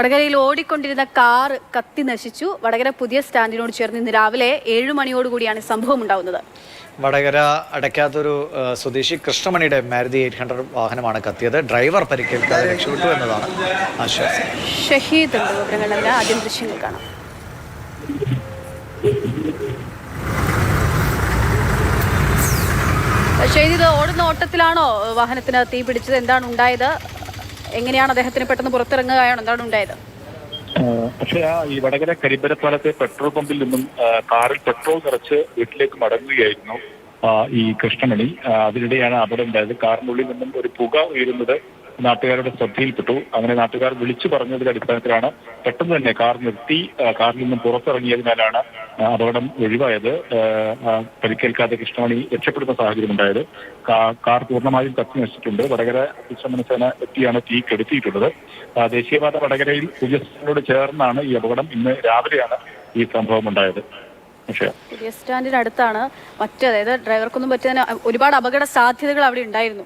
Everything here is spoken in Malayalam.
വടകരയിൽ ഓടിക്കൊണ്ടിരുന്ന കാർ കത്തി നശിച്ചു. വടകര പുതിയ സ്റ്റാൻഡിനോട് ചേർന്ന് ഇന്ന് രാവിലെ ഏഴു മണിയോടുകൂടിയാണ് സംഭവം ഉണ്ടാവുന്നത്. വടകര അടയ്ക്കാത്തൊരു സ്വദേശി കൃഷ്ണമണിയുടെ മാരുതി എയ്റ്റ് ഹൺഡ്രഡ് വാഹനമാണ് കത്തിയത്. ഡ്രൈവർ പരിക്കേൽക്കാതെ രക്ഷപ്പെട്ടു എന്നതാണ് ആശ്വാസം. ഷഹീദ് ആദ്യം ദൃശ്യങ്ങൾ കാണാം. ഷഹീദ് ഇത് ഓടുന്ന ഓട്ടത്തിലാണോ വാഹനത്തിന് തീ പിടിച്ചത് എന്താണ് ഉണ്ടായത്? എങ്ങനെയാണ് അദ്ദേഹത്തിന് പെട്ടെന്ന് പുറത്തിറങ്ങുകയാണ്? എന്താണ് ഉണ്ടായത്? പക്ഷേ ആ ഈ വടകര കരിമ്പരപ്പാലത്തെ പെട്രോൾ പമ്പിൽ നിന്നും കാറിൽ പെട്രോൾ നിറച്ച് വീട്ടിലേക്ക് മടങ്ങുകയായിരുന്നു ഈ കൃഷ്ണമണി. അതിനിടെയാണ് അപകടം ഉണ്ടായത്. കാറിനുള്ളിൽ നിന്നും ഒരു പുക ഉയരുന്നത് നാട്ടുകാരുടെ ശ്രദ്ധയിൽപ്പെട്ടു. അങ്ങനെ നാട്ടുകാർ വിളിച്ചു പറഞ്ഞതിന്റെ അടിസ്ഥാനത്തിലാണ് പെട്ടെന്ന് തന്നെ കാർ നിർത്തി കാറിൽ നിന്നും പുറത്തിറങ്ങിയതിനാലാണ് അപകടം ഒഴിവായത്. പരിക്കേൽക്കാതെ കൃഷ്ണമണി രക്ഷപ്പെടുന്ന സാഹചര്യം ഉണ്ടായത്. കാർ പൂർണമായും കത്തി നശിച്ചിട്ടുണ്ട്. വടകര അഗ്നിശമന സേന എത്തിയാണ് തീ കെടുത്തിയിട്ടുള്ളത്. ദേശീയപാത വടകരയിൽ പുതിയനോട് ചേർന്നാണ് ഈ അപകടം ഇന്ന് രാവിലെയാണ് ഈ സംഭവം ഉണ്ടായത്. പുതിയ സ്റ്റാൻഡിന് അടുത്താണ് മറ്റ് അതായത് ഡ്രൈവർക്കൊന്നും പറ്റിയതിന് ഒരുപാട് അപകട സാധ്യതകൾ അവിടെ ഉണ്ടായിരുന്നു.